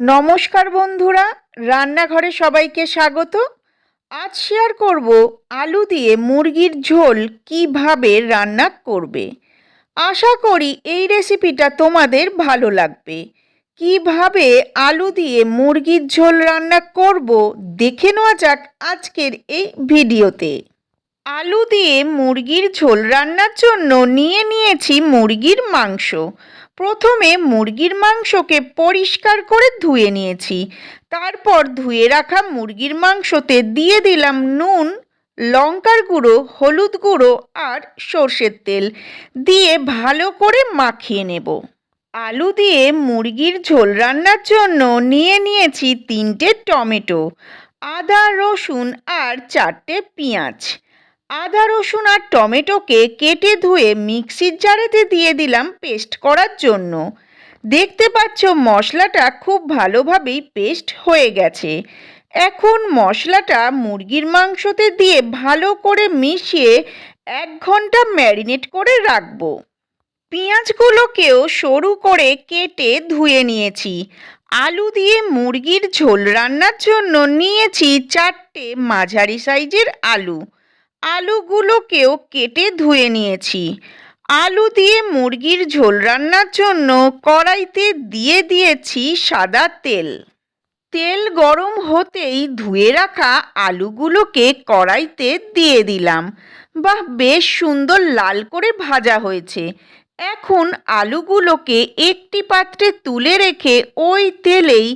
নমস্কার বন্ধুরা, রান্নাঘরে সবাইকে স্বাগত। আজ শেয়ার করব আলু দিয়ে মুরগির ঝোল কীভাবে রান্না করবে। আশা করি এই রেসিপিটা তোমাদের ভালো লাগবে। কীভাবে আলু দিয়ে মুরগির ঝোল রান্না করব দেখে নেওয়া যাক আজকের এই ভিডিওতে। আলু দিয়ে মুরগির ঝোল রান্নার জন্য নিয়ে নিয়েছি মুরগির মাংস। প্রথমে মুরগির মাংসকে পরিষ্কার করে ধুয়ে নিয়েছি। তারপর ধুয়ে রাখা মুরগির মাংসতে দিয়ে দিলাম নুন, লঙ্কার গুঁড়ো, হলুদ গুঁড়ো আর সর্ষের তেল। দিয়ে ভালো করে মাখিয়ে নেব। আলু দিয়ে মুরগির ঝোল রান্নার জন্য নিয়ে নিয়েছি তিনটে টমেটো, আদা, রসুন আর চারটে পেঁয়াজ। আদা, রসুন আর টমেটোকে কেটে ধুয়ে মিক্সির জারেতে দিয়ে দিলাম পেস্ট করার জন্য। দেখতে পাচ্ছ মশলাটা খুব ভালোভাবেই পেস্ট হয়ে গেছে। এখন মশলাটা মুরগির মাংসতে দিয়ে ভালো করে মিশিয়ে এক ঘণ্টা ম্যারিনেট করে রাখব। পেঁয়াজগুলোকেও সরু করে কেটে ধুয়ে নিয়েছি। আলু দিয়ে মুরগির ঝোল রান্নার জন্য নিয়েছি চারটে মাঝারি সাইজের আলু। আলুগুলোকেও কেটে ধুয়ে নিয়েছি। আলু দিয়ে মুরগির ঝোল রান্নার জন্য কড়াইতে দিয়ে দিয়েছি সাদা তেল। তেল গরম হতেই ধুয়ে রাখা আলুগুলোকে কড়াইতে দিয়ে দিলাম। বাহ, বেশ সুন্দর লাল করে ভাজা হয়েছে। এখন আলুগুলোকে একটি পাত্রে তুলে রেখে ওই তেলেই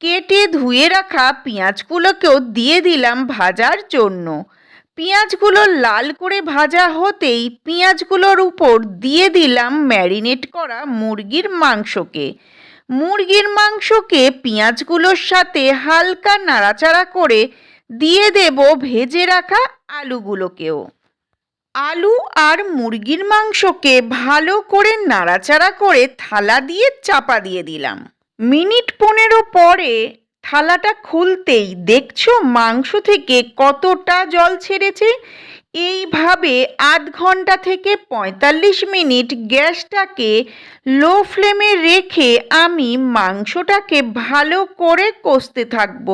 কেটে ধুয়ে রাখা পেঁয়াজগুলোকেও দিয়ে দিলাম ভাজার জন্য। পেঁয়াজগুলো লাল করে ভাজা হতেই পেঁয়াজগুলোর উপর দিয়ে দিলাম ম্যারিনেট করা মুরগির মাংসকে। মুরগির মাংসকে পেঁয়াজগুলোর সাথে হালকা নাড়াচাড়া করে দিয়ে দেব ভেজে রাখা আলুগুলোকেও। আলু আর মুরগির মাংসকে ভালো করে নাড়াচাড়া করে থালা দিয়ে চাপা দিয়ে দিলাম। মিনিট পনেরো পরে থালাটা খুলতেই দেখছ মাংস থেকে কতটা জল ছেড়েছে? এইভাবে আধ ঘণ্টা থেকে পঁয়তাল্লিশ মিনিট গ্যাসটাকে লো ফ্লেমে রেখে আমি মাংসটাকে ভালো করে কষতে থাকব।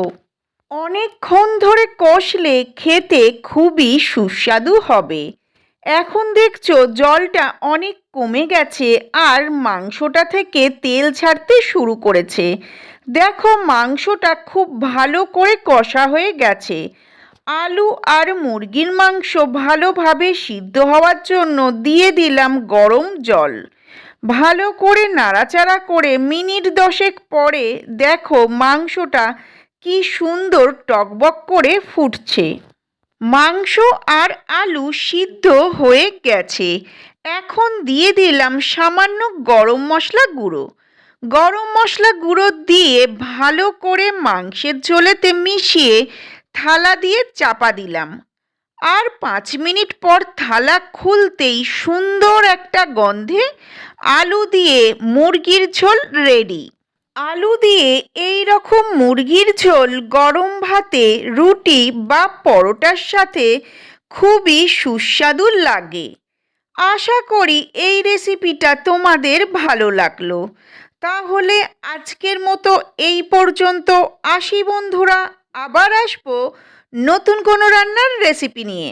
অনেকক্ষণ ধরে কষলে খেতে খুবই সুস্বাদু হবে। এখন দেখছ জলটা অনেক কমে গেছে আর মাংসটা থেকে তেল ছাড়তে শুরু করেছে। দেখো মাংসটা খুব ভালো করে কষা হয়ে গেছে। আলু আর মুরগির মাংস ভালোভাবে সিদ্ধ হওয়ার জন্য দিয়ে দিলাম গরম জল। ভালো করে নাড়াচাড়া করে মিনিট দশেক পরে দেখো মাংসটা কি সুন্দর টকবক করে ফুটছে। মাংস আর আলু সিদ্ধ হয়ে গেছে। এখন দিয়ে দিলাম সামান্য গরম মশলা গুঁড়ো। গরম মশলা গুঁড়ো দিয়ে ভালো করে মাংসের ঝোলেতে মিশিয়ে থালা দিয়ে চাপা দিলাম। আর পাঁচ মিনিট পর থালা খুলতেই সুন্দর একটা গন্ধে আলু দিয়ে মুরগির ঝোল রেডি। আলু দিয়ে এই রকম মুরগির ঝোল গরম ভাতে, রুটি বা পরোটার সাথে খুবই সুস্বাদু লাগে। আশা করি এই রেসিপিটা তোমাদের ভালো লাগল। তাহলে আজকের মতো এই পর্যন্ত। আসি বন্ধুরা আবার আসব নতুন কোনো রান্নার রেসিপি নিয়ে।